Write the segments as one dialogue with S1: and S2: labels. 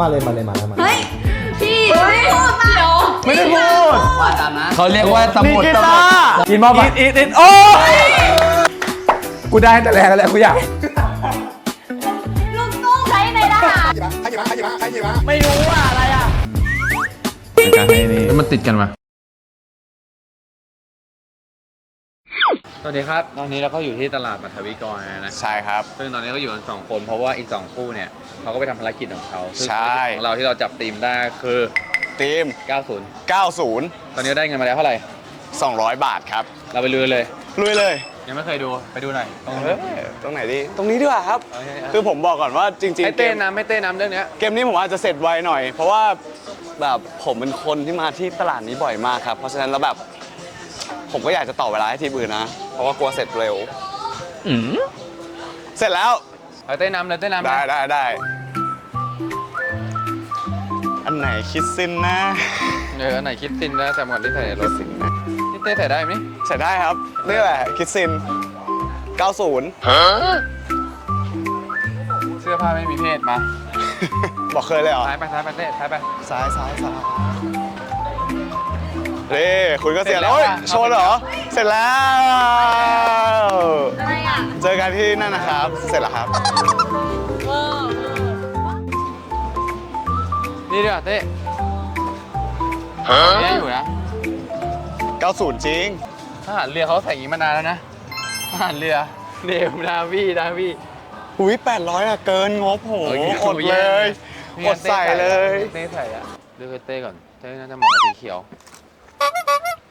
S1: มาเลยมาเลยมาเลยมาเลย
S2: เฮ้ย พี่ไม่พูดมาเดี๋ยว
S1: ไม่ได้พูด
S3: ว่าตามนะ
S4: เขาเรียกว่าส
S1: นิ
S4: มุด
S1: กิ
S4: ส
S1: ต้า
S4: มุดกินบ้าปะ
S1: อินอินโอ้ย
S4: กูได้แต่แรกแล้วแหละกูอยาก
S2: ลุงตุ้งใช้ในทหาร
S3: ไม่รู้ว่าอะไรอะ
S4: มันติดกันมา
S5: วัสดีครับ ตอนนี้เราก็อยู่ที่ตลาดมัทวิกรนะ
S6: ใช่ครับ
S5: ซึ่งตอนนี้ก็อยู่กันสองคนเพราะว่าอีกสองคู่เนี่ยเขาก็ไปทำภารกิจของเขาซึ่ง
S6: ใช่
S5: ภารกิจของเราที่เราจับทีมได้คือ
S6: ทีม
S5: 90
S6: 90
S5: ตอนนี้ได้เงินมาแล้วเท่าไหร่
S6: 200 บาทครับ
S5: เราไปลุยเลย
S6: ลุยเลย
S5: ยังไม่เคยดูไปดูหน่อยตรง
S6: เอ้ยตรงไหนดี ตรงนี้ดีกว่าครับ คือผมบอกก่อนว่าจริง
S5: ให้
S6: ๆเก
S5: เต้
S6: ม
S5: นน้ำไม่เต้นน้ำเรื่องเนี้ย
S6: เกมนี้ผมอาจจะเสร็จไวหน่อย เพราะว่าแบบผมเป็นคนที่มาที่ตลาดนี้บ่อยมากครับ เพราะฉะนั้นแล้วแบบ ผมก็อยากจะต่อเวลาให้ทีมอื่นนะ เพราะว่ากลัวเสร็จเร็วเสร็จแล้ว
S5: เอาเต้นน้ำเลยเต้นน้ำ
S6: ได้
S5: นะ
S6: ได้ได้ อันไหนคิดซินนะ
S5: เอออันไหนคิดซินนะแต่ก่อนที่ใส่ในรถนี่เต้ใส่ได้ไหม
S6: ใส่ได้ครับ นี่แหละคิดซิน90
S5: เสื้อผ้าไม่มีเพศมา
S6: บอกเคยเลยเหรอ
S5: ซ้ายไปซ้ายไปเต้ซ้ายไป
S6: ซ้ายซ้ายซ้าย เร่คุณก็เสร็จแล้ว
S5: เสร็จแล้ว
S6: โอ้ย
S5: อะ
S6: โชว์เหรอ เสร็จแล้ว
S2: อะไรอะ
S6: เจอกันที่นั่นนะครับ เสร็จแล้วครับ
S2: เวอร์เวอร์
S5: นี่ดีกว่าเต้นี่อยู่นะ
S6: 90 จริง
S5: ทหารเรือเขาใส่อย่างนี้มานานแล้วนะทหารเรือเนมนาวีนาวี
S6: หุย800อะเกินงบโห
S5: เอ้ย
S6: อดเลย
S5: ไม่
S6: อ
S5: งั้
S6: ด
S5: น
S6: ใส่เลย
S5: เต้ใส่อะเลือกให้เต้ก่อน เต้น่าจะเหมาะกับสีเขียว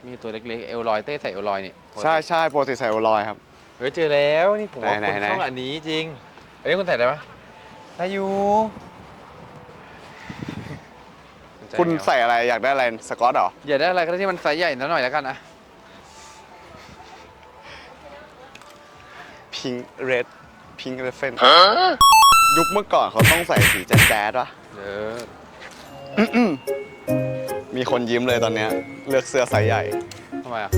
S5: มีตัวเล็กๆเอลลอยเต้ใส่เอลลอยนี่
S6: ใช่ใช่ปกติใส่โอลอยครับ
S5: เฮ้ยเจอแล้วนี่ผมว่า
S6: ไหน
S5: คุณ
S6: ไหน
S5: ต้องอันนี้จริง อันนี้คุณใส่ได้ไหมได้อยู่
S6: คุณใส่อะไรอยากได้อะไรสกอตเหรอ
S5: อย่าได้อะไรก็ได้ที่มันไซส์ใหญ่นิดหน่อยแล้วกันนะ
S6: พิงเรดพิงเรดเฟนยุคเมื่อก่อนเขาต้องใส่สีแจ๊ดๆวะ
S5: เออ
S6: มีคนยิ้มเลยตอนเนี้ยเลือกเสื้อไซส์ใหญ่
S5: ทำไมอะ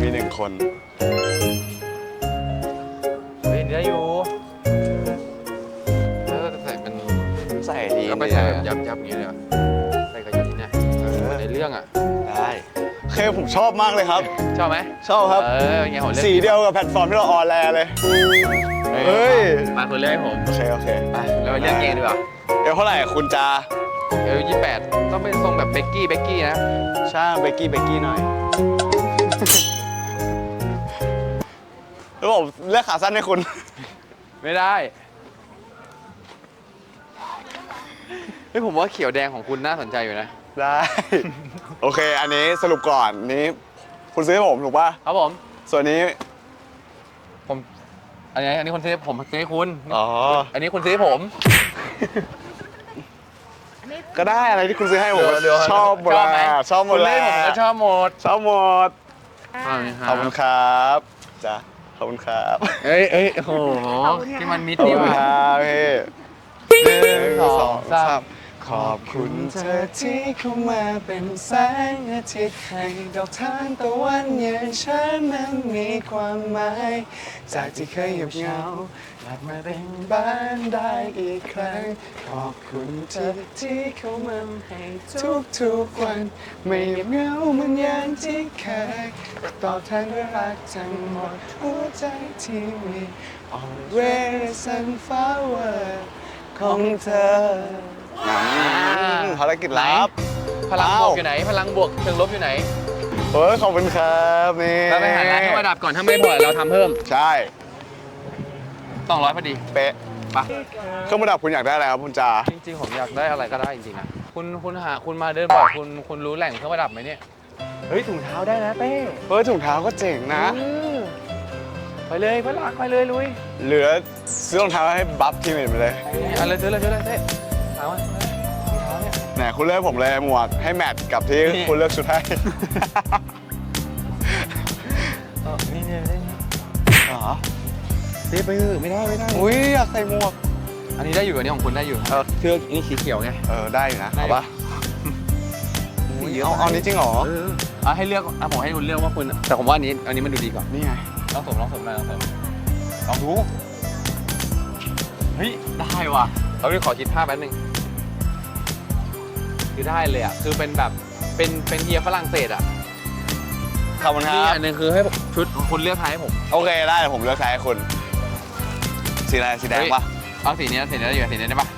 S6: มีหนึ่งคน
S5: เฮ้ยได้อยู่แล้วก็ใส่เป็น
S6: ใส่ดี
S5: ก็ไป
S6: นี่
S5: ใส่แบบ
S6: นะ
S5: ยับยับๆอย่างนี้เลยเหรอใส่กระยุนเนี่ย
S6: เออ
S5: เหมือนในเรื่องอะ
S6: ได้เคผมชอบมากเลยครับ
S5: ชอบไหม
S6: ชอบครับ
S5: เออเป็นไงผมเลือก
S6: สีเดียวกับแพลตฟอร์มที่เราออนแลร์เลย เฮ้ย
S5: มาคุณเลือกให้ผม
S6: โอเค โอเค
S5: ไปเราไปเลือกเองดีกว่า
S6: เดี๋ยวเท่าไหร่คุณจา
S5: เอลยี่แปดต้องเป็นทรงแบบเบกกี้เบกกี้นะ
S6: ช่างเบกกี้เบกกี้หน่อยแล้วผมเลือกขาสั้นให้คุณ
S5: ไม่ได้เฮ้ยผมว่าเขียวแดงของคุณน่าสนใจอยู่นะ
S6: ได้ โอเค อันนี้สรุปก่อนนี้ คุณซื้อให้ผมถูกป่ะ
S5: ครับผม
S6: ส่วนนี้
S5: ผม อันนี้อันนี้คนซื้อให้ผมซื้อให้คุณ
S6: อ๋อ
S5: อันนี้คุณซื้อให้ผม
S6: ก็ได้อะไรที่คุณซื้อให้ผม
S5: เดี๋ยว
S6: ชอบหมด
S5: ชอบไหม
S6: ละชอบหมด
S5: คุณ
S6: ละ
S5: เล่นผมก็ชอบหมด
S6: ชอบหมด
S5: ขอบ
S6: ขอบคุณครับจ้ะขอบคุณครับ
S5: เอ้ยเอ้ยโอ้โหที่มันมิด
S6: ขอบ
S5: นี่
S6: คุณ
S5: ว่ะ
S6: ครับพี่
S5: หนึ่งสองสาม
S6: ขอบคุณเธอที่เข้ามาเป็นแสงอาทิตย์ให้ดอกทานตะวันเย็นฉันนั้นมีความหมาย จากที่เคยเงียบเหงากลับมาเป็นบ้านได้อีกครั้ง ขอบคุณเธอที่เข้ามาให้ทุกทุกๆวัน ไม่เงียบเหงาเหมือนอย่างที่เคยตอบแทนด้วยรักทั้งหมดหัวใจที่มี always sunflower ของเธอ ภารกิจลับ
S5: พลังบวกอยู่ไหน พลังบวกเชิงลบอยู่ไหน
S6: เฮ้ยขอบคุณครับนี่
S5: เราไปหาร้านเครื่องประดับก่อนถ้าไม่พอเราทำเพิ่ม
S6: ใช่
S5: ต้องร้อยพอดี
S6: เป๊ะ
S5: ไป
S6: เครื่องประดับคุณอยากได้อะไรครับคุณจา
S5: จริงๆผมอยากได้อะไรก็ได้จริงๆนะคุณคุณหาคุณมาเดินบ่อยคุณคุณรู้แหล่งเครื่องประดับไหมเนี่ยเฮ้ยถุงเท้าได้นะเป้
S6: เฮ้ยถุงเท้าก็เจ๋งนะ
S5: เออไปเลยเพื่อนรักไปเลยลุย
S6: เหลือซื้อรองเท้าให้บัฟทีมอื่นไปเลย
S5: เอาเลยซื้อเลยซื้อเลยเต้ เอามาถุงเท้าเนี่ย
S6: ไหนคุณเลือกผมเลยหมวกให้แมทกับที่
S5: นี่
S6: คุณเลือกชุดให้
S5: เออนี่เนี่ยนี่
S6: เหรอ
S5: เต้ไปเถอะไม่ได้ไม่ได้
S6: อุ้ยอยากใส่หมวก
S5: อันนี้ได้อยู่อันนี้ของคุณได้อยู่
S6: เออ
S5: เสื้อนี่สีเขียวไง
S6: เออได้อยู่นะ
S5: ได้
S6: เอาปะอุ๊ยเอาเอานี้จริงเหรอ
S5: เอออะให้เลือกอะผมให้คุณเลือกว่าคุณ แต่ผมว่าอันนี้ อันนี้มันดูดีกว่า
S6: นี่ไง
S5: ลองสวมลองสวมหน่อยลองสวมลองดู เฮ้ย ได้ว่ะเอาดิขอคิดภาพแป๊บนึง คือได้เลยอะคือเป็นแบบเป็นเป็นเฮียฝรั่งเศสอะ
S6: ขอบคุณค
S5: นี่
S6: รับ
S5: อันหนึงคือให้ผมชุดคุณเลือกทายให้ผม
S6: โอเคได้เดี๋ยวผมเลือกใช้ให้คุณ สีอะไรสีแดงปะ
S5: เอาสีนี้นะสีนี้อยู่กับสีนี้ได้ปะ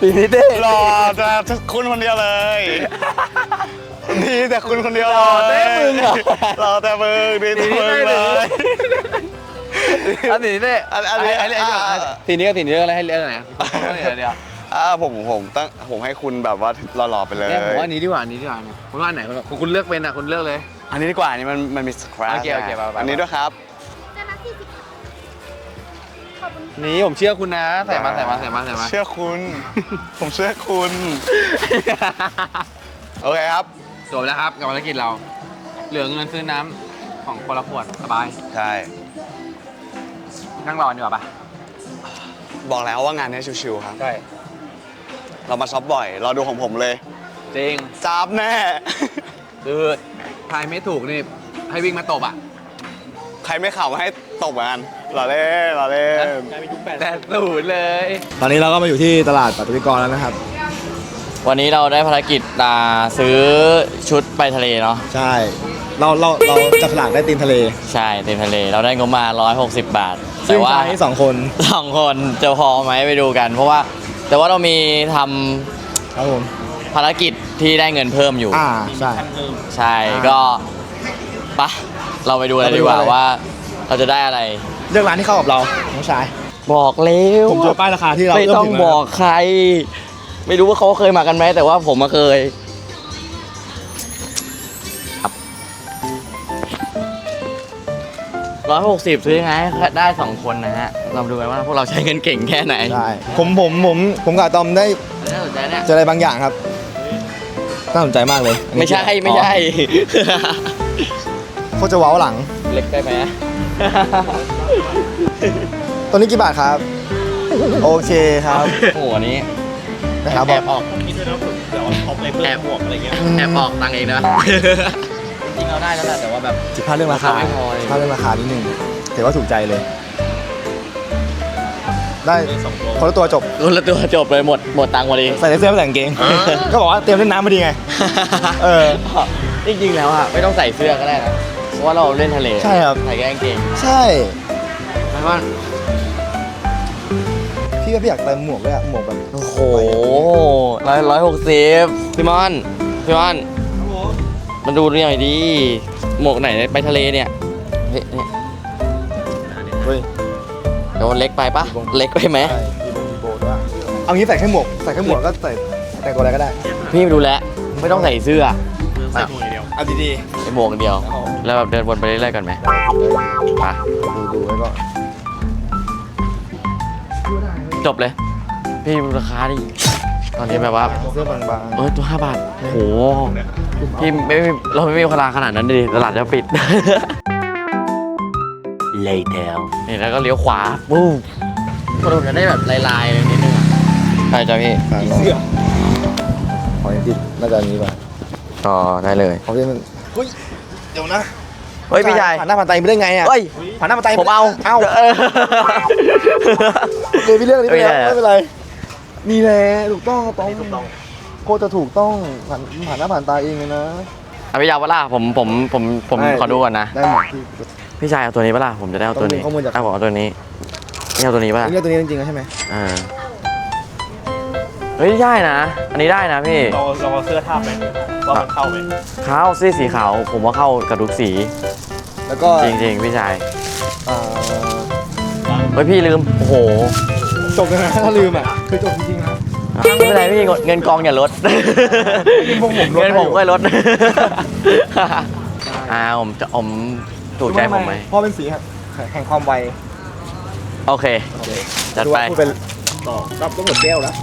S4: ปีนี้เต้
S6: รอแต่คุณคนเดียวเลยดีแต่คุณคนเดียวเลย
S4: รอแต่มึงเหรอ
S6: รอแต่มึงดีแต่มึงเลย
S5: เอาสีนี้ได้
S6: อันอันนี้
S5: ให้ให้ให้เลือก
S6: อ่า
S5: สีนี้กับสีนี้เลือกอะไรให้เลือกอะไรเดี๋ยวเดี๋ยว
S6: อ่าผมผมตั้งผมให้คุณแบบว่าหล่อๆไปเลย
S5: เนี่ยผมว่าอันนี้ดีกว่าอันนี้ดีกว่าเนี่ยคุณว่าอันไหนคุณคุณคุณเลือกเป็นอะคุณเลือกเลย
S6: อันนี้ดีกว่าอันนี้มันมันมีสครับ
S5: โอเคโอเคไปไปไป
S6: อันนี้ด้วยครับ
S2: จะนับสี่สิบขอบคุณ
S5: นี่ผมเชื่อคุณนะใส่มาใส่มาใส่มาใส่มา
S6: เชื่อคุณ ผมเชื่อคุณ โอเคครับ
S5: จบแล้วครับกับภารกิจเรา เหลือเงินซื้อน้ำของคนละขวดสบาย
S6: ใช่
S5: นั่งรอดีกว่าปะ
S6: บอกแล้วว่างานนี้ชิวๆครับ
S5: ใช่
S6: เรามาช็อปบ่อยรอดูของผมเลย
S5: จริง
S6: จับแน่
S5: คือทายไม่ถูกนี่ให้วิ่งมาตบอะ
S6: ใครไม่ข่าวมาให้ตบกันรอเล่นรอเล่น
S5: แต่ศูนย์เลย
S1: ตอนนี้เราก็มาอยู่ที่ตลาดปัตติกรแล้วนะครับ
S3: วันนี้เราได้ภารกิจอ่าซื้อชุดไปทะเลเนาะ
S1: ใช่ เราเราเราจับฉลากได้ตีมทะเล
S3: ใช่เต็มทะเล เราได้งบมา 160 บาท
S1: ซึ่
S3: แต่
S1: ง
S3: ว่า
S1: ชายสองคน
S3: สองคนจะพอไหมไปดูกัน เพราะว่า แต่ว่าเรามีทำ
S1: ครับผม
S3: ภารกิจที่ได้เงินเพิ่มอยู่
S1: อ่าใช่
S3: ใช่ก็ปะเราไปดูอะไรดีกว่า
S1: เราไปดูอะไร
S3: ว่า เราจะได้อะไร
S1: เลือกร้านที่เข้ากับเราน้องชาย
S3: บอกเร็ว
S1: ผมเจอป้ายราคาที่เรา
S3: ไม่
S1: เริ่ม
S3: ต้อง
S1: ถึง
S3: บ
S1: แล้ว
S3: อกใคร ไม่รู้ว่าเขาเคยมากันไหมแต่ว่าผมมาเคย ร้อยหกสิบซื้อยังไงได้สองคนนะฮะเรามาดูกันว่าพวกเราใช้เงินเก่งแค่ไหน
S1: ใช่ผมผมผมผมกับอาตอมได้
S3: น่าสนใจเนี่ย
S1: เจออะไรบางอย่างครับน่าสนใจมากเลยอันนี้
S3: ไม่ใช่ไม่ใช่
S1: โคตรจะเว้าหลัง
S3: เล็กได้ไหม
S1: ตัวนี้กี่บาทครับ โอเคครับ
S3: โอ้โหอันนี้
S1: นะครับ
S3: แอ
S1: บอก
S3: บออกแอบออกอะไรเงี้ยแอบออกตังค์เองนะจริงเรา ได้แล้วแหละแต่ว่าแบบ
S1: สิบห้าเรื่องราคา
S3: ไม่พอเลย
S1: สิบห้าเรื่องราคานิดนึงถือว่าถูกใจเลย ได้คนละตัวจบ
S3: คนละตัวจบเลยหมดหมดตังค์พอดี
S1: ใส่เสื้อไม่แต่กางเกง ก็บอกว่าเตรียมเล่นน้ำพอดีไง เออ
S3: จริงๆแล้วอะไม่ต้องใส่เสื้อก็ได้นะเพราะว่าเราเล่นทะเล
S1: ใช่ครับ
S3: ใส่แค่กางเกง
S1: ใช่
S3: ไม่ว่า
S1: พี่ว่าพี่อยากเติมหมวกด้วยอะหมวกแบบ
S3: โอ้โหร้อยร้อยหกสิบพี่มอนพี่มอน มาดูหน่อยดิหมวกไหนไปทะเลเนี่ยเฮ้ยเนี่ย
S1: เฮ้ย
S3: เดี๋ยวมันเล็กไปปะเล็กไปไหม
S1: ใช่มีโบมีโบด้วยเอางี้ใส่แค่หมวกใส่แค่หมวกก็ใส่แต่งตัวอะไรก็ได้
S3: พี่ดูแลวไม่ต้องใส่เสื้อ
S1: เอาดี
S3: ใส่หมวกอย่างเดียวแล้วแบบเดินวนไปเรื่อยๆก่อนไหมไป
S1: ๆดูดูไว้ก่อน
S3: จบเลย พี่ดูราคาดิตอนนี้แบบว่า
S1: เสื้อบาง
S3: เออตัวห้าบาทโอ้โห พี่ไม่ไม่เราไม่มีราคาขนาดนั้นดิตลาดจะปิด later นี่แล้วก็เลี้ยวขวาปุ๊บถนนจะได้แบบลายๆเลยนิดนึงอะใช่จ้ะพี่
S1: ๆอ่าเสื้อขออย่างติดน่าจะอันนี้ป่ะ
S3: อ๋อได้เลย
S1: เขาเรียกมันเฮ้ยเดี๋ยวนะ
S3: เฮ้ยพี่ชาย
S1: ผ่านหน้าผ่านตาไม่ได้ไงอะ
S3: เฮ้ย
S1: ผ่านหน้าผ่านตา
S3: ผมเอา
S1: เอา
S3: เออ
S1: เดี๋ยวพี่เลือกนี้ไปแล้ว
S3: ไม่ได้
S1: ไม่เป็นไรนี่แหละถูกต้องต้อง โคตรจะถูกต้องผ่านผ่านหน้าผ่านตาเองเลยนะ
S3: เอาพี่ยาวปะล่ะผมผมผมผม
S1: ได้
S3: ขอดูก่อนนะ
S1: ได้หมดที่
S3: พี่ชายเอาตัวนี้ปะล่ะผมจะได้เอาตัวนี้
S1: ต้องดูข้อมูลจาก
S3: เอาผมเอาตัวนี้พี่เอาตัวนี้ปะล่ะ
S1: เลือกตัวนี้จริงๆแล้วใช่ไหม
S3: อ่าเฮ้ยได้นะ อันนี้ได้นะพี่
S7: เราเราเอาเสื้อทาบไหมว่ามันเข้าไหม
S3: ขาวเสื้อสีขาว ผมว่าเข้ากับทุกสี
S1: แล้วก็
S3: จริง ๆ พี่ชาย
S1: อ่า
S3: เฮ้ยพี่ลืมโอ้โห
S1: จบเลยนะถ้าลืมอะคือจบจริงๆนะ
S3: ไม่เป็นไรพี่เงินกองอย่าลด
S1: พวกผมลด
S3: เงินผม
S1: ให้อยู่
S3: ก็ลดอ่าผมจะอมถูกใจผมไหม
S1: เพราะเป็นสีแห่งความไว
S3: โอเค จัด
S1: ดู
S3: ไป
S1: ว่าพูดเป็นต่อก็ต้องหมดแก้วแล้ว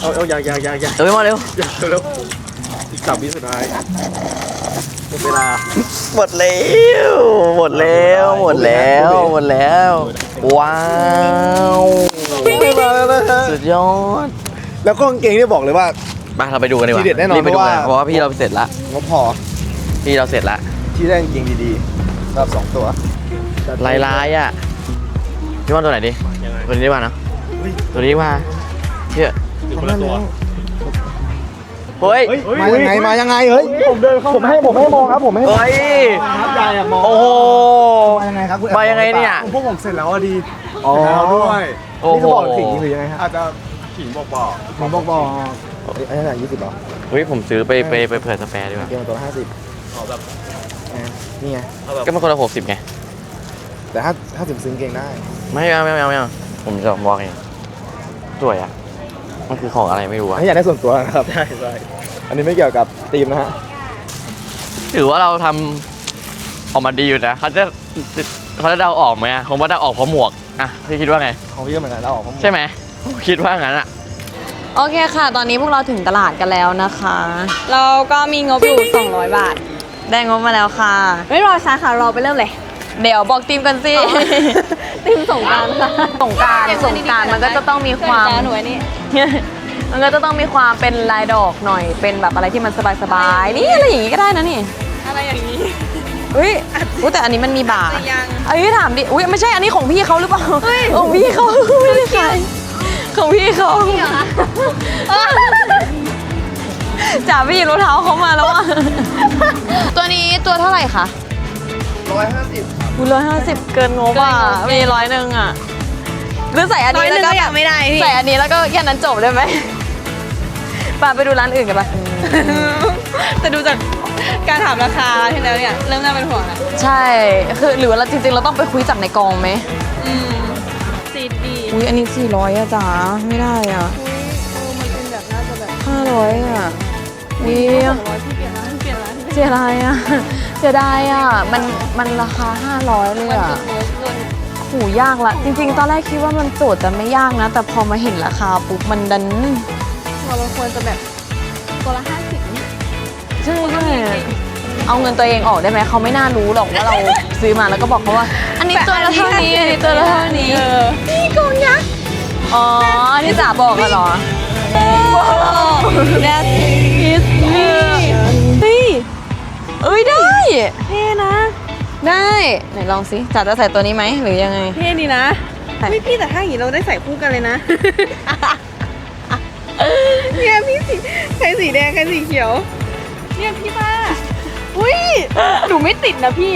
S1: เอาเอาอย่าอย่าอย่าอย่า
S3: เดี๋ยวพี่มาเร็ว
S1: อย่าเร็วอีกสามวิสุดท้าย หมดเวลา
S3: หมดแล้วหมดแล้วหมดแล้วหมดแล้ว ว้าว
S1: ไม่มาแล้วนะฮะ
S3: สุดยอด
S1: แล้วก็กางเกงที่บอกเลยว่า
S3: มาเราไปดูกันดีกว่า
S1: ทีเด็ดแน่นอน
S3: รีบไปดูกัน
S1: เพ
S3: เพ
S1: ราะ
S3: ราะ
S1: ว่า
S3: ว่าพี่เราเสร็จละ
S1: งบพอ
S3: พี่เราเสร็จละ
S1: ที่ได้จริงๆดีๆสำหรับสองตัว
S3: ลายลายๆอะพี่ว่าตัวไหนดิ
S7: ยังไง
S3: ตัวนี้ดีกว่านะตัวนี้ดีกว่าเชื่อ
S7: หรือคนละตัว
S3: เฮ้ย
S1: มายังไงมายังไงเฮ้ยผมเดินเข้าผมให้ผมให้มองครับผมให้มอง
S3: เฮ้ย
S1: ครับยายอยากมอง
S3: โอ้โห
S1: มายังไงครับคุณ
S3: มายังไงเนี่ย
S6: พวกผมเสร็จแล้วอะดี
S1: อ๋อ
S6: แล้วด้วย
S3: โอ้
S1: นี่
S3: โห
S1: จะบอกขิงหรือยังไงฮะ
S6: อาจจะขิงบอกบอก
S1: ผมบอกบอกอันนี้ยี่สิบหรอ
S3: เฮ้ย ผมซื้อไปไปไปเผื่อสแปร์ดีกว่า
S1: เกมตัวห้าสิบ
S7: เอาแบบ
S1: นี่ไง
S7: เอาแบบ
S3: ก็มันคนละหกสิบไง
S1: แต่ถ้าถ้าถึงซื้อเกงได้
S3: ไม่เอาไม่เอาไม่เอาผมจะบอกเองสวยอะ มันคือของอะไรไม่รู้
S1: อัน
S3: อะ
S1: นี้อยากได้ส่วนตัวนะครับ
S7: ใช่ใช่
S1: อันนี้ไม่เกี่ยวกับธีมนะฮะ
S3: ถือว่าเราทำออกมาดีอยู่นะเขาจะเขาจะเดาออกไหมอะผมว่าเดาออกเพราะหมวกอะพี่คิดว่าไง
S1: ของพี่ก็เหมือนกันเราออกข้อมูล
S3: ใช่ไหมคิดว่างั้นอะ
S2: โอเคค่ะ ตอนนี้พวกเราถึงตลาดกันแล้วนะคะ เราก็มีงบอยู่ 200 บาท ได้งบมาแล้วค่ะ ไม่รอช้าค่ะ เราไปเริ่มเลย เดี๋ยวบอกทีมกันสิ ทีมสงกรารค่ะสงกรารสงกรารมันก็จะต้องมีความ หนูนี่ มันก็จะต้องมีความเป็นลายดอกหน่อย เป็นแบบอะไรที่มันสบายๆ นี่อะไรอย่างงี้ก็ได้นะนี่
S8: อะไรอย่างนี้
S2: อุ้ยอุ๊ยแต่อันนี้มันมีบาร์
S8: จะยัง
S2: เอ้ยถามดิ อุ้ยไม่ใช่อันนี้ของพี่เขาหรือเปล่าของพี่เขา ไม่ได้ขายของพี่เขาจ่าพี่รองเท้าเขามาแล้วอะ ตัวนี้ตัวเท่าไหร่คะ
S1: ร้อยห้าสิบ
S2: อุ้ยร้อยห้าสิบเกินงบอะมีร้อยหนึ่งอะหรือใส่อัน
S8: ร้อย
S2: นี้
S8: ห
S2: แล้ว
S8: นึ่ง
S2: ก็
S8: ก็ยังไม่ได้พี่
S2: ใส่อันนี้แล้วก็แค่นั้นจบได้ไหมไปไปดูร้านอื่นกันปะ
S8: แต่ดูจากการถามราคาที่แล้วเนี่ยเริ่มน่าเป็นห่วงแล้ว
S2: ใช่คือหรือว่าเราจริงๆเราต้องไปคุยจากในกองไหม
S8: อืมซีดี
S2: อุ้ยอันนี้สี่ร้อยอะจ๋าไม่ได้อะ
S8: โอ้มันเป็นแบบน่าจะแบบ
S2: ห้าร้อยอะอุ้ย
S8: สองร้อยที่
S2: สียดายอะ เสียดายอะ มัน มันราคาห้าร้อยเลย
S8: มัน
S2: อะ
S8: เป็นเงิน
S2: หูยากละ จริง ๆ ตอนแรกคิดว่ามันโจทย์จะไม่ยากนะ แต่พอมาเห็นราคาปุ๊บมันดัน
S8: เราควรจะแบบตัวละห้าสิบนี่
S2: ใช่ใช่เอาเงินตัวเองออกได้ไหมเขาไม่น่ารู้หรอกว่าเราซื้อมาแล้วก็บอกเขาว่า อันนี้ตัวละเท่านี้อันนี้ตัวละเท่านี้
S8: นี่กองยักษ์
S2: อ๋ออันนี่จ๋าบอกกันเหรอ
S8: That
S2: is me เฮ้ย เอ้ยได้
S8: เท่นะ
S2: ได้ไหนลองสิจ๋าจะใส่ตัวนี้ไหมหรือยังไง
S8: เท่ดีนะ
S2: ใช่
S8: ไม่พี่แต่ถ้าอย่างนี้เราได้ใส่คู่กันเลยนะ เนี่ยพี่สีใครสีแดงใครสีเขียว เนี่ยพี่ป้า อุ้ยหนูไม่ติดนะพี่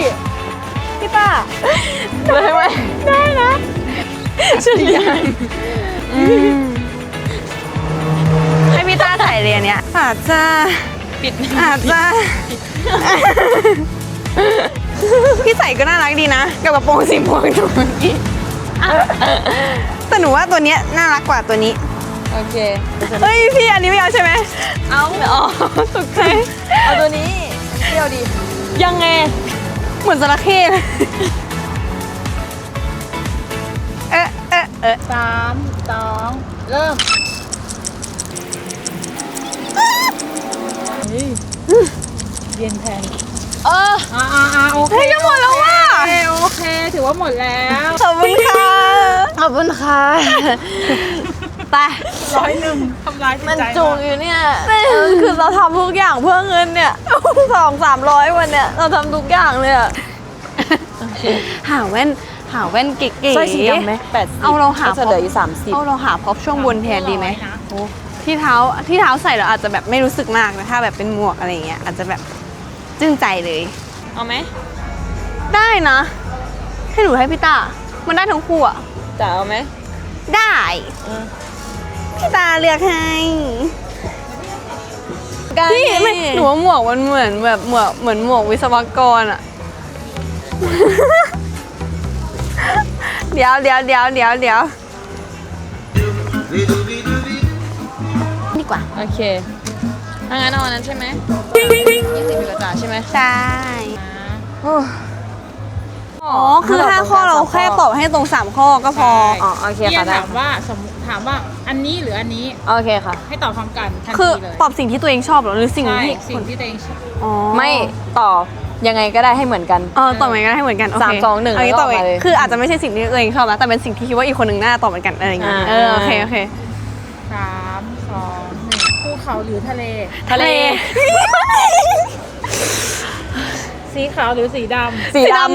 S8: พี่ป้า
S2: ได้ไหม
S8: ได้นะ
S2: ฉันยัง
S8: ให้พี่ต้าใส่เลยอันเนี้ยอาจจะปิดอาจจะ พี่ใส่ก็น่ารักดีนะ กับกระโปรงสีม่วงตัวเมื่อกี้แต่หนูว่าตัวเนี้ยน่ารักกว่าตัวนี้
S2: โอเค
S8: เฮ้ยพี่อันนี้ไม่เอาใช่ไหม
S2: เอา
S8: อ๋อตกใจ
S2: เอาตัวนี้เที่ยวดี
S8: ยังไง เหมือนจระเข้เลยเอ๊ะเอ๊ะเอ๊ะ
S2: สามสองเริ่ม เย็นแทน เออ
S8: อ่าอ่าอ่าโอเค
S2: เฮ้ยจะหมดแล้วว่ะ
S8: โอเค ถือว่าหมดแล้ว
S2: ขอบคุณค่ะ ขอบคุณค่ะ ไป
S8: ร้อยหนึ่งทำลายจิต
S2: มัน
S8: ใจ
S2: จุกอยู่เนี่ยเออคือเราทำทุกอย่างเพื่อเงินเนี่ย สองสามร้อยวันเนี่ย เราทำทุกอย่างเลยอะ
S8: หาแว่น หาแว่นเก๋ๆ
S2: สร้อยสีดำไหมแปดสิบ
S8: เอาเราหา
S2: ก็จะเหลืออยู่สามสิบ
S8: เอาเราหาพร็อพช่วงบนแทนดีไหม ที่เท้าที่เท้าใส่เราอาจจะแบบไม่รู้สึกมากนะถ้าแบบเป็นหมวกอะไรอย่างเงี้ยอาจจะแบบ จึ้งใจเลย
S2: เอาไหม
S8: ได้นะ ให้หนูให้พี่ตา มันได้ทั้งคู่อะ
S2: จะเอาไหม
S8: ได้พี่ตาเลือกให้พี่ไม่หนูว่าหมวกมันเหมือนแบบหมวกเหมือนหมวกวิศวกรอะ เดี๋ยวเดี๋ยวเดี๋ยวเดี๋ยวเดี๋ยวดีกว่า
S2: โอเค ถ้างั้นเอาอันนั้นใช่ไหมยี่สิบอยู่กับจ๋าใช่ไหม
S8: ใช่
S2: โอ้
S8: อ๋อ คือห้าข้อเราแค่ตอบให้ตรงสามข้อก็พอ
S2: อ๋อ โอเค
S9: พี่
S2: ค่ะ
S9: จะ
S2: ได้
S9: ถามว่าสมมติถามว่าอันนี้หรืออันนี้
S2: โอเคค่ะ
S9: ให้ตอบพร้อมกันทัน
S8: คือ
S9: ทีเลย
S8: ตอบสิ่งที่ตัวเองชอบเหรอหรือสิ่ง
S9: ใช่
S8: ที่
S9: สิ่งที่ตัวเองชอบ
S8: อ๋อ
S2: ไม่ตอบยังไงก็ได้ให้เหมือนกัน
S8: เออตอบเหมือนกันให้เหมือนกันโอเค
S2: สามสองหนึ่ง
S8: เอันนี้
S2: แล้วก็
S8: ตอบ
S2: ออกมาเลย
S8: คืออาจจะไม่ใช่สิ่งที่ตัวเองชอบนะแต่เป็นสิ่งที่คิดว่าอีกคนหนึ่งน่าตอบเหมือนกันอะไรอย่างเงี้ย
S2: อ่า
S8: เออ โอเค โอเค
S9: สามสองหนึ่งภู เขาหรือทะเล
S8: ทะเล
S9: สีขาวหรือสีด
S8: สีดำ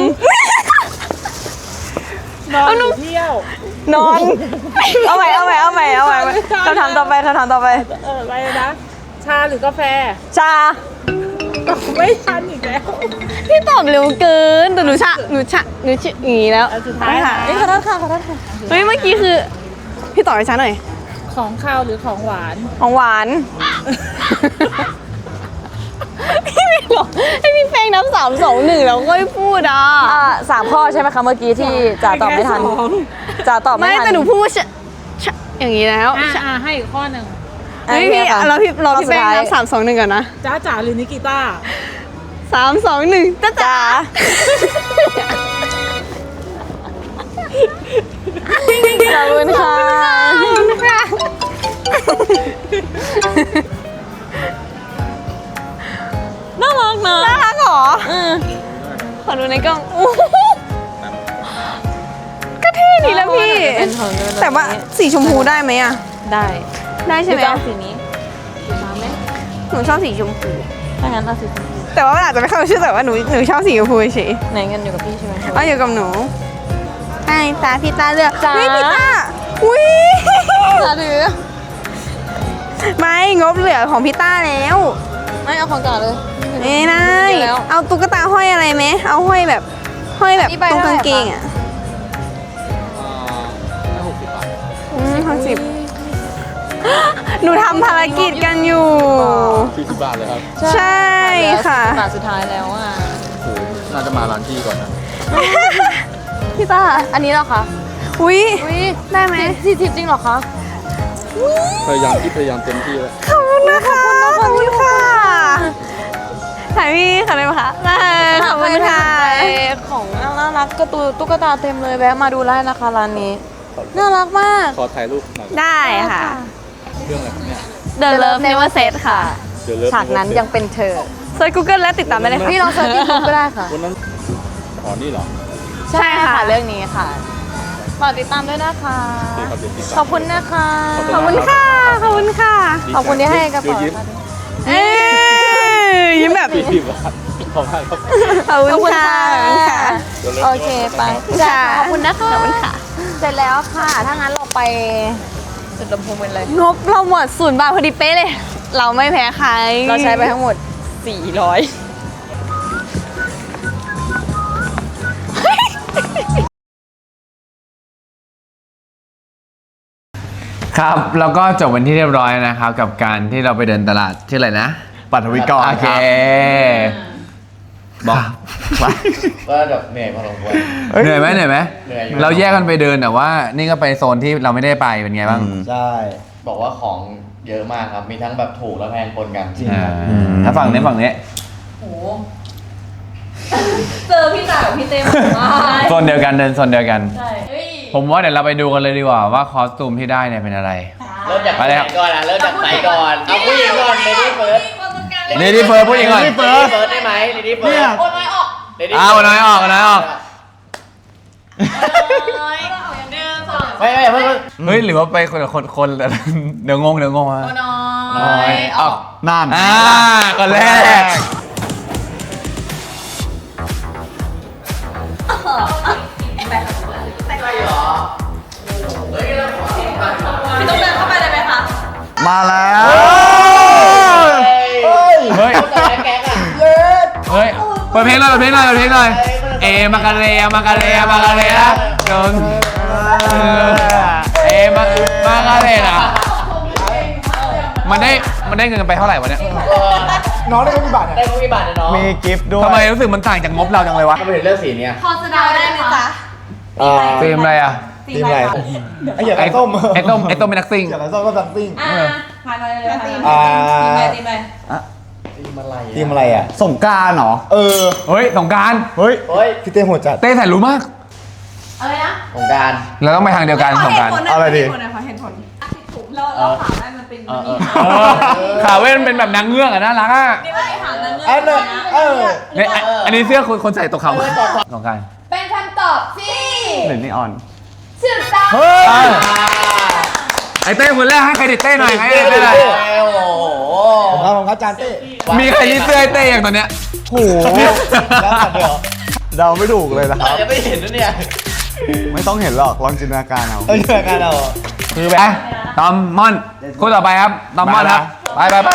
S9: นอนหรือเที่ยวำ
S8: นอน เอาใหม่เอาใหม่เอาใหม่เอาใหม่คำถามต่อไปคำถามต่อไป
S9: เอออะไรนะ ชาหรือกาแฟ
S8: ชา
S9: ตอบไม่ทันอีกแล้ว
S8: พี่ตอบเร็วเกินแต่หนูชะหนูชะหนูชะอย่างนี้แล้ว
S9: อันสุดท้ายนะ
S8: เฮ้ยขอโทษค่ะขอโทษค่ะเฮ้ยเมื่อกี้คือ พี่ตอบให้ช้าหน่อย
S9: ของข้าวหรือของหวาน
S8: ของหวานพี่ไม่หรอกให้พี่แป้งนับสามสองหนึ่งแล้วก็ไม่พูดอะสามข้อใช่ไหมคะเมื่อกี้ที่จ่าตอบไม่ทัน
S9: แค่สอง
S8: จ่าตอบไม่ทันแต่หนูพูดชะชะอย่างนี้แล้ว
S9: อะอะให้อีกข้อหนึ่ง
S8: เฮ้ยพี่เราพี่เราพี่แป้งนับสามสองหนึ่งก่อนนะ
S9: จ้าจ๋าหรือนิกิต้า
S8: สามสองหนึ่งจ้าจ๋าขอบคุณค่ะขอบ คุณค่ะ น่ารักนะน่ารักเหรอขอดูในกล้องก็เท่ดีแล้วพี่แต่ว่าสีชมพูได้ไหมอะ ได้ได้ใช่ไหมสีนี้สีฟ้าไหมหนูชอบสีชมพู ถ้างั้นเอาสีชมพูแต่ว่ามันอาจจะไม่เข้าชื่อแต่ว่าหนูหนูชอบสีชมพูเฉยไหนเงินอยู่กับพี่ใช่ไหมอ๋ออยู่กับหนูใช่ตาพี่ตาเลือกจ้าพี่ตาอุ้ย ตาดือไม่งบเหลือของพี่ต้าแล้ว ไม่เอาของจ่าเลยเอ้ยนายเอาตุ๊กตาห้อยอะไรไหมเอาห้อยแบบห้อยแบบตรงกางเกงอะอืมหกสิบหนูทำภารกิจกันอยู่
S7: สี่สิบบาทเลยครับ
S8: ใช่ค่ะ
S2: บาทสุดท้ายแล้วอะ
S7: โอ้โหน่าจะมาร้านพี่ก่อนนะ
S8: พี่ต้า
S2: อันนี้เหรอคะ
S8: อุ้ย
S2: อุ้ย
S8: ได้ไหม
S2: สี่สิบจริงเหรอคะ
S7: พยายามที่พยายามเต็มที่แล้ว
S8: ขอบคุณนะคะขอบคุณค่ะถ่ายพี่ค่ะได้ไหมคะได้ขอบคุณค่ะ
S2: ของน่ารักกระตูตุ๊กตาเต็มเลยแวะมาดูได้นะคะร้านนี้ น่ารักมาก
S7: ขอถ่ายรูปหน่อย
S8: ได้ค่ะ
S7: เรื่องอะไรครับเนี่ย
S8: The Love Never Set ค่ะ
S7: เดี๋ยวเลิฟ
S2: ฉากนั้นยังเป็นเธอ
S8: เซิร์ช Google และติดตามได้เลยค่ะ
S2: พี่ลองเซิร์ชที่กูก็ได้ค่ะ
S7: วันนั้นอ๋อนี่เหรอ
S8: ใช่ค่ะ
S2: เรื่องนี้ค่ะ ฝากติดตามด้วยนะคะ
S7: ดีครับเดี๋ยวติด
S2: ข
S7: ตา
S2: อ
S7: ม
S2: บคุณนะคะ
S8: ขอบคุณค่ะ ขอบคุณค่ะ
S7: ดีใจ
S2: ขอบคุณที่ให้กระเป๋า
S7: ดี๋ยวยิ้ม
S2: ค่ะ
S8: เอ้ยยิ้มแบบ
S7: สี่สิบบาทขอบคุณครับ
S8: ขอบคุณค่ะขอบคุณค่ะ
S2: โอเคไป
S8: จ้า
S2: ขอบคุณนะคะ
S8: ขอบคุณค่ะ
S2: เสร็จแล้วค่ะ ถ้างั้นเราไปจุดลำโพงกันเลย
S8: งบเราหมดศูนย์บาทพอดีเป๊ะเลย เราไม่แพ้ใคร
S2: เราใช้ไปทั้งหมด 400
S5: ครับแล้วก็จบวันที่เรียบร้อยนะครับ กับการที่เราไปเดินตลาดชื่ออะไรนะ
S1: ปัทวิกร
S5: โอเค
S1: ครับ
S5: บอก
S3: ก็แบบเหนื่อยพอสมควร
S5: เหนื่อยไหมเหนื่อยไหม
S3: เหนื่อยอยู่
S5: เราแยกกันไปเดินแต่ว่า นี่ก็ไปโซนที่เราไม่ได้ไปเป็นไงบ้าง
S1: ใช่
S3: บอกว่าของเยอะมากครับ มีทั้งแบบถูกและแพงปนกัน
S1: จริง
S5: อ่า
S1: ครับ
S5: ถ้าฝั่งนี้ฝั่งนี้
S2: เจอพี่จ่ากับพี่เต้มา
S5: โซนเดียวกันเดินโซนเดียวกัน
S2: ใช่เฮ้ย
S5: ผมว่าเดี๋ยวเราไปดูกันเลยดีกว่าว่าคอสตูมที่ได้เนี่ยเป็นอะไร
S3: เริ่มจาก
S5: ไป
S3: ไห
S5: เลย
S3: น
S5: ครับ
S3: ก่อนอะเริ่มจากไหนก่อน เอาผู้หญิงก่อนเลดี้เฟิร์ส
S5: นี่ที่เฟิร์สผู้หญิงก่อน
S3: เลดี้เฟิร์สได้ไหมเลดี้เฟิร์ส
S2: โอนน้อยออก
S3: Lady
S5: เอาน้อยออกน้อยออก
S2: น้อยออกอย่างเดิมสอง
S3: ไม่ไม่เพิ่ง
S5: เฮ้ยหรือว่าไปคนละคนคนละเดี๋ยวงงเดี๋ยวงงอะ
S2: โอนน้
S5: น้
S2: อ
S5: อยย
S2: อ
S5: อ
S2: อ
S5: อกก
S1: นั่น
S5: อ่าคนแรก
S2: มา
S1: แล้ว
S5: เฮ้ย
S3: แต่แก๊กอะ
S5: เฮ้ย เปิดเพลงหน่อย เปิดเพลงหน่อย เปิดเพลงหน่อย เอมาการเรียมาการเรียมาการเรียจนเอมามาการเรียนะมันได้มันได้เงินไปเท่าไหร่วะเนี่ย
S1: น้องได้กี่บาทเนี่ย
S3: ได้ผู้มีบัตรเนาะ
S1: มีกิฟต์ด้วย
S5: ทำไมรู้สึกมันต่างจากงบเราจังเลยวะ
S3: ทำไมถึงเลือกสีเนี้ย
S2: พอจะเดาได้ไหมจ๊ะ
S1: อ่า
S5: เต็มอะไรอะ
S1: ทีมอะไรไอ้เหยียบ
S5: ไอ้
S1: ไอ้ส้ม
S5: ไอ้ต้มไอ้ต้มเป็นนักซิ่ง
S1: เหยียบไอ้ส้มก็ซัมซิ่ง
S2: อ่าผ่านไปเลยค่ะ
S1: อ่า
S2: ตีไป
S1: ทีมอะไรอะสงการเหรอ เออ
S5: เฮ้ยสงกราร
S1: เฮ้ย
S3: เฮ้ย
S1: พี่เต้โหดจัด
S5: เต้แสนรู้มาก
S2: อะไรนะ
S3: ของการ
S5: เราต้องไปทางเดียวกันสงกราร
S1: เอาอะไรดี
S2: เราเราถามได้มันเป็นมันนี่
S5: ขาเว้นเป็นแบบนางเงือกอะน่ารักอะ
S2: นี่มันถามนั่น
S1: เออเลยเออ
S5: เนี่ยอันอันนี้เสื้อคนคนใส่ตกเขาสงกราร
S2: เป็นคำตอบที่
S5: หรือนี่ออน
S2: ถูกต้อง
S5: ไอ้เต้คนแรกให้เครดิตเต้หน่อยให้เครดิตเต้หน่อย
S3: โอ้โห
S6: อาจารย์เต้
S5: มีใครรีดเสื้อให้เต้อย่างตอนเนี้ย
S6: โอ้โหแล้วอัดเดี๋ยวเดาไม่ถูกเลยนะครับ
S3: จะไม่เห็นนะเนี่ย
S6: ไม่ต้องเห็นหรอกลองจินตนาการเอา
S3: เออเจอกันเอา
S5: คือไปตอมม่อนคู่ต่อไปครับตอมม่อนครับไปไปไป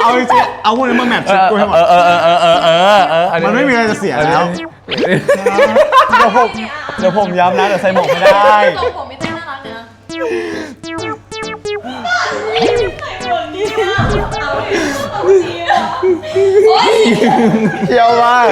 S6: เอาจริงๆเอาพวกนี้มาแมทช์
S5: เอ
S6: ชุด
S5: อ
S6: กูให้หมด
S5: เออเออเออเออเออเออเออ
S6: มันไม่มีอะไรจะเสียแล้ว เดี๋ยวผมเดี๋ยวผมย้ำนะเดี๋ยวใส่หมวกไม่ได้
S4: ทรงผมไม่เต้นน่ารักนะ
S6: เที่ยวมาก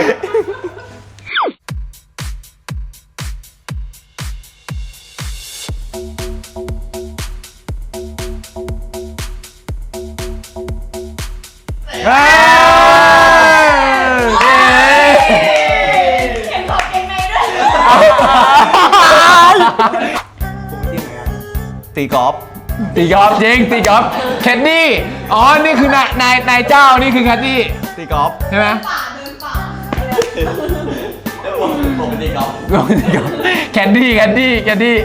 S6: ตีกอล์ฟ
S5: ตีกอล์ฟจริงตีกอล์ฟแคดดี้อ๋อนี่คือนายนายนายเจ้านี่คือแคดดี้
S6: ตีกอล์ฟ
S5: ใช่ไหม
S3: ผมดีครับ
S5: ลงตีกอล์ฟแคดดี้แคดดี้แคดดี้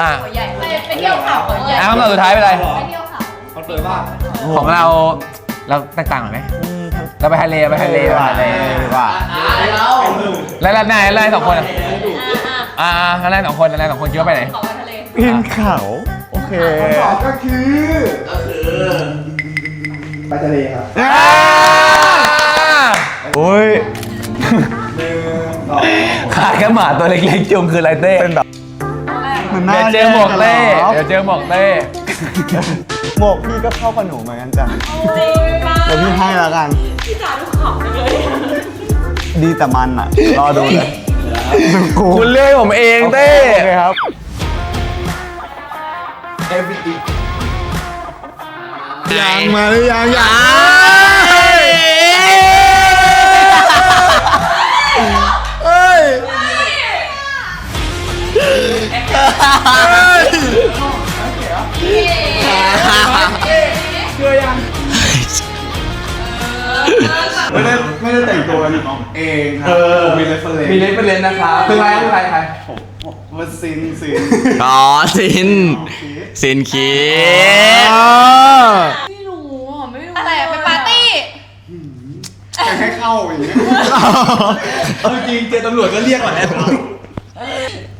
S5: อะ
S4: ใหญ่ไปไปเที่ยวเขาใหญ่
S5: อะคำตอบสุดท้ายเป็นอะไร
S4: ไปเที่ยวเขา
S5: ของเราเราแตกต่างกันไหมเราไปทะเลไปทะเลไปทะเล
S6: ดีกว่า
S5: แล้วแล้วนายแล้วนายสองคนอะ อ่าแล้วนายสองคนแล้วนายสองคนคิดว่าไปไหน
S4: เขาไปทะเล
S6: ปีนเขา โอเคก็คือไปทะเลครับ
S5: อ่า
S6: โอ้ย
S5: ขาดแค่หมาตัวเล็กๆจุงคืออะไรเต้
S6: เป็นแบบมัน
S5: เดี๋
S6: น่า
S5: ยวเจอหมวกเต้
S6: แย่ง
S5: เดี๋ยวเจอหมวกเต้
S6: หมวกพี่ก็เข้ากับหนูเหมือนกันจ้ะเดี๋ยวพี่ให้แล้วกัน พี่จ๋าลูกขำเลยดีแต่มันอะ รอดูเลยดูกู
S5: คุณเลือกให้ผมเองเต้
S6: โอเคครับยังมาหรือยังยังเฮ้ย ได้แต่งตัวกันเองครับผมมีเรฟเฟรน
S5: มีเล่นเป็นเล่นนะครับคือใครคือใครใคร
S6: มาซินซิน
S3: อ๋อสินสินคิด
S4: อะไรอะไปปาร์ตี้
S6: จะให้เข้าอย่างเงี้ย
S3: เอาจริงเจอตำรวจก็เรียกก่อนนะ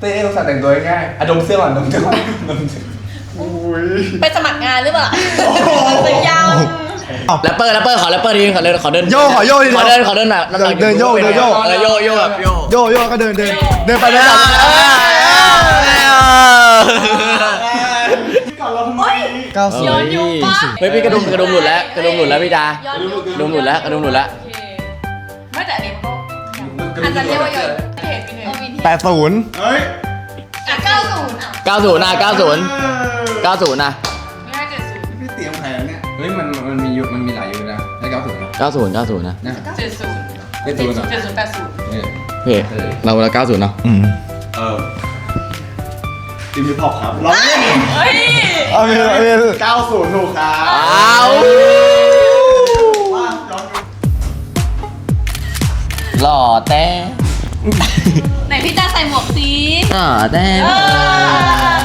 S5: เต้ต้องใส่แต่งตัวง่ายๆอะดมเสื้อก่อนดมเสื้อก่อนดมเสื้อ
S4: ไปสมัครงานหรือเปล่าหรือยัง
S3: แรปเปอร์แรปเปอร์ขอแรปเปอร์ทีขอเดินขอเดิน
S6: โยขอโยดิ
S3: ขอเดินขอเดินแบบำหก
S6: เดินโยกเดินโยก
S3: เออโยโยแบบโย
S6: โยโย่ก็เดินเดินเดินไปเดินกลับเก้าสิบ
S4: ย้อนยุคปะ
S3: เฮ้ยพี่กระดุมกระดุมหลุดแล้วกระดุมหลุดแล้วพี่ดา
S4: ย้อนยุค
S3: กระดุมหลุดแล้วกระดุมหลุดแล้ว
S4: ไม่แต่อันนี้มันก็อาจจะเรียกว่าย้อนเพจไปหนึ่ง
S6: แปดศูนย์
S4: อะเก้าศูนย์อะ
S3: 90นะ90 90นะ
S4: ไม่ใช่เจ็ดศูนย์
S6: พี่เตรียมแผนเนี่ย
S5: เฮ้ยมันมันมี ยุคมันมีหลายยุคนะได้เก้าสิบนะ
S3: 90 90นะ
S4: เจ็ดศูนย์
S5: ได้ตัวนะ
S4: เจ็ดศูนย์แปดศูนย์
S3: พี่เราเรา90เนาะ
S6: ทีมฮิปฮอปครับร้องเล่น
S4: เฮ้ย
S6: เอาเป็นเอาเป็นเก้าศูนย์ถูกครับ
S3: อ้าว
S6: ว่าย้อน
S3: หล่อแต่
S4: ไหนพี่ตาใส่หมวกสี
S3: หล่อแต่
S4: เออ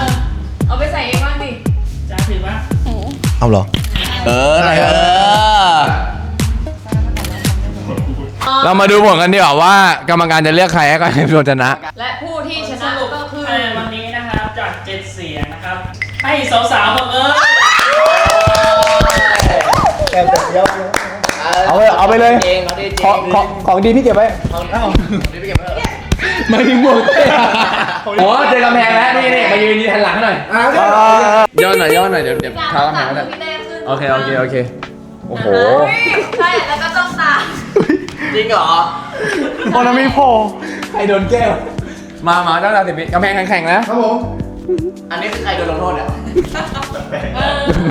S4: เอาไปใส่เองบ้างดิ
S10: จ้าถือว่า
S6: เอาเหรอ
S3: เอออะไรเออ
S5: เรามาดูผลกันดีกว่าว่ากรรมการจะเลือกใครให้กับทีมชนะ
S4: และผู้ที่ชนะก็คือ
S10: ในวันนี้นะครับจากเจ็ดเสียงนะครับ ให้สาวๆบอกเออ
S6: แต่แต่เดียว
S5: เอาไปเอาไปเลย
S3: เองเขาได้จริ
S5: ของของของดีพี่เก็บไว้
S3: พี่เก็บไว้เถอะ
S5: ไม่ถึงหมวกเต้โอ้เจอกำแพงแล้วนี่นี่มายืนยืนหันหลังให้หน่อยย้อนหน่อยย้อนหน่อยเดี๋ยวเดี๋ยวเท้ากำแพงก็ได้
S4: พี่เต้ขึ้น
S5: โอเค โอเค โอเค โอ้โห
S4: ใช่แล้วก็จ้องตา
S3: จริงเหรอ
S6: โอนามิโพ
S5: ใครโดนแก้ว มามาตั้งแต่สิบวิกำแพงแข็งๆนะครับ
S6: ผม
S3: อันนี้คือใครโดนลงโทษเนี่ย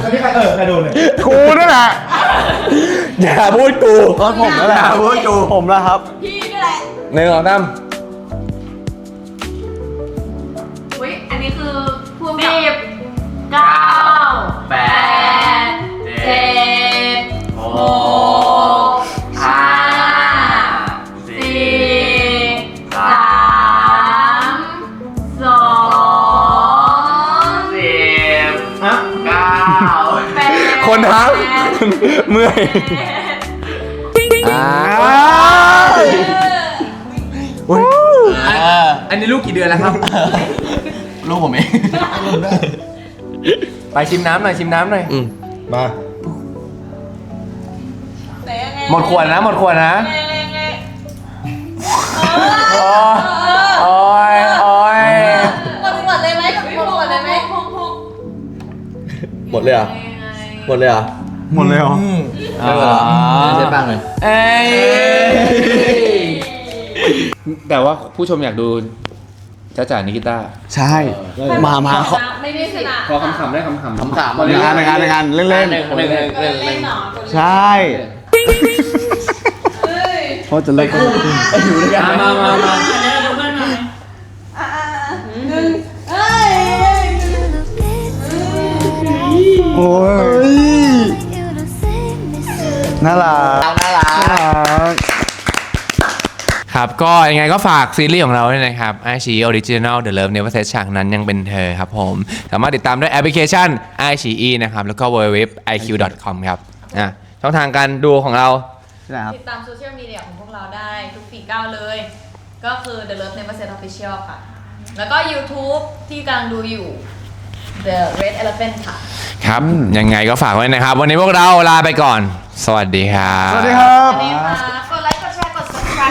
S6: อันนี้ใครเออใครโดนเนี่ย
S5: กูนั่นแหละอย่าพูดกู
S6: ก็ผมนั่นแหละ
S5: อย่าพูดกู
S6: ผมแล้วครับ
S4: พี่นี่แหละ
S5: หนึ่งสองสาม
S4: อุ้ยอันนี้คือพูดสิบ เก้าแปดเจ็ดหกห้าสี่สามสอง
S3: สิบ
S6: ฮะ
S3: เก้า
S4: แปด
S5: คนทักเมื่อยอ่าอันนี้ลูกกี่เดือนแล้วครับ
S3: ลูกผมเอง
S5: ไปชิมน้ำหน่อยชิมน้ำหน่อย
S6: มา
S5: หมดขวดนะหมดขวดนะโอ้ยโอ้ยโอ้ย
S11: หมดหมดเลยไหมหมดหมดเลยไหม
S3: หมดเลยเหรอะหมดเลยเหรอะ
S6: หมดเลยเหรอ
S3: อ๋อใช่บ้างเลย
S5: เอ้ยแต่ว่าผู้ชมอยากดู จ้าจ๋านิกิต้า
S6: ใช่ มา มาขอ
S11: ไม่ได้ชนะ
S5: พอคำขำได้คำขำ
S3: ขำๆ
S6: ในงานในงานในงานเล่นเล่น
S3: หนึ่งหนึ่งหนึ่งหนึ่งหนึ่ง
S6: ใช่เพราะจะเลิกกัน
S3: อยู่ด้วยกัน
S5: มามามา
S10: เดี๋ยวดูเพื่อนหน่อย
S6: โอ้ยน่ารัก
S3: น่ารัก
S6: น่ารัก
S5: ครับ ก็ยังไงก็ฝากซีรีส์ของเราด้วยนะครับไอชีออริจิน l The Love Never Said ฉากนั้นยังเป็นเธอครับผม สามารถติดตามด้วยแอปพลิเคชัน i อ e นะครับ แล้วก็ www.iq.com ครับอะช่องทางการดูของเรา
S6: ที่ไหนครับ
S11: ติดตามโซเชียลมีเดียของพวกเราได้ทุกฝีก้าวเลย ก็คือ The Love Never Set Official ค่ะ แล้วก็ YouTube ที่กำลังดูอยู่ The Red Elephant ค่ะ
S5: ครับ ยังไงก็ฝากไว้นะครับ วันนี้พวกเราลาไปก่อน สวัสดีครับ
S6: สวัสดีครับ
S11: สวัสดีค่ะ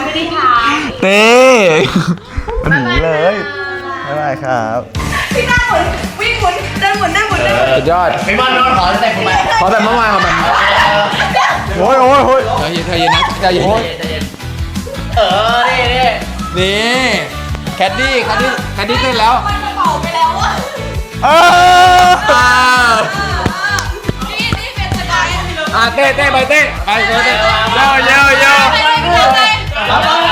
S11: กด subscribe ด้วยนะคะ
S6: เต้มันหนีเลยบ๊ายบายครับ
S4: พี่หน้าหมุนวิ่งหมุนเดินหมุนเดินหมุนเดินหมุน
S5: สุดยอด
S3: ไม่ว่าโดนขอแต่ผมไป
S5: ขอแบบเมื่อวานขอแบบ
S6: โอ้ยโอ้ยโอ้ย
S5: ใจเย็นใจเย็นนะใจเย็น
S3: เออนี่นี่
S5: นี่แคดดี้แคดดี้แคดดี้เต้นแล้ว
S11: มันกระเป๋าไปแล้วอะ
S6: เออ
S5: อ้าว
S11: นี่นี่เป็นสกาย
S5: อะเต้เต้ไปเต้ไปเต้เต้โยโยโย
S11: ไปเลยไปเลย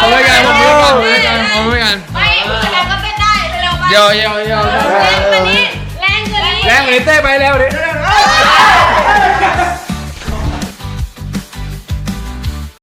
S5: ผมไม่กันผมไม่กันผมไม่กันผมไมุกัน
S11: ไม่ก็เป็นได้เร็วไป
S5: เยอะเย
S11: อะเยอะแรงกว่านี้
S5: แรงกว่านี้เต้ไปแล้วดิ